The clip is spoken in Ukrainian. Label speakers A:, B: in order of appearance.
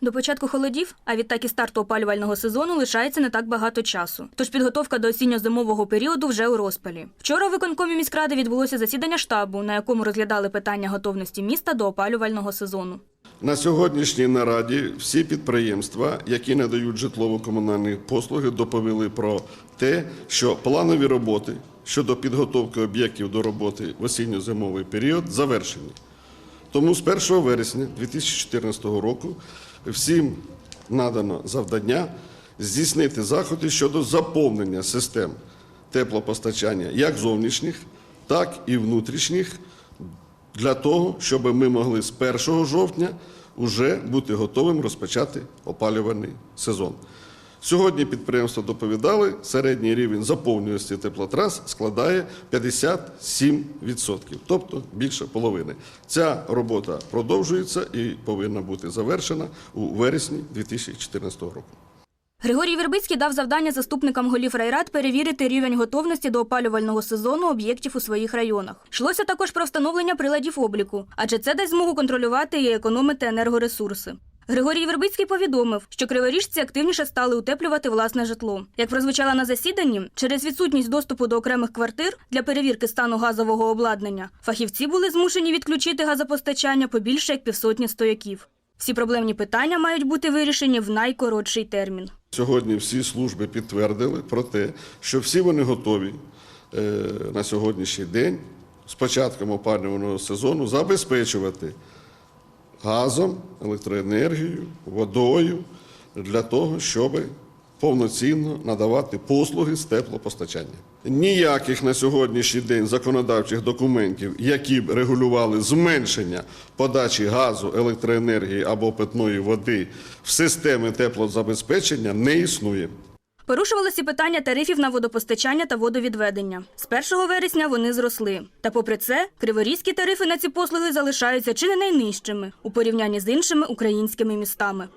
A: До початку холодів, а відтак і старту опалювального сезону лишається не так багато часу. Тож підготовка до осінньо-зимового періоду вже у розпалі. Вчора у виконкомі міськради відбулося засідання штабу, на якому розглядали питання готовності міста до опалювального сезону.
B: На сьогоднішній нараді всі підприємства, які надають житлово-комунальні послуги, доповіли про те, що планові роботи щодо підготовки об'єктів до роботи в осінньо-зимовий період завершені. Тому з 1 вересня 2014 року всім надано завдання здійснити заходи щодо заповнення систем теплопостачання як зовнішніх, так і внутрішніх для того, щоб ми могли з 1 жовтня вже бути готовим розпочати опалювальний сезон. Сьогодні підприємства доповідали, середній рівень заповнюваності теплотрас складає 57%, тобто більше половини. Ця робота продовжується і повинна бути завершена у вересні 2014 року.
A: Григорій Вербицький дав завдання заступникам голів райрад перевірити рівень готовності до опалювального сезону об'єктів у своїх районах. Йшлося також про встановлення приладів обліку, адже це дасть змогу контролювати і економити енергоресурси. Григорій Вербицький повідомив, що криворіжці активніше стали утеплювати власне житло. Як прозвучало на засіданні, через відсутність доступу до окремих квартир для перевірки стану газового обладнання фахівці були змушені відключити газопостачання по більше як півсотні стояків. Всі проблемні питання мають бути вирішені в найкоротший термін.
B: Сьогодні всі служби підтвердили про те, що всі вони готові е, на сьогоднішній день з початком опалювального сезону забезпечувати газом, електроенергією, водою для того, щоб повноцінно надавати послуги з теплопостачання. Ніяких на сьогоднішній день законодавчих документів, які б регулювали зменшення подачі газу, електроенергії або питної води в системи теплозабезпечення, не існує.
A: Порушувалися питання тарифів на водопостачання та водовідведення. З 1 вересня вони зросли. Та попри це, криворізькі тарифи на ці послуги залишаються чи не найнижчими у порівнянні з іншими українськими містами.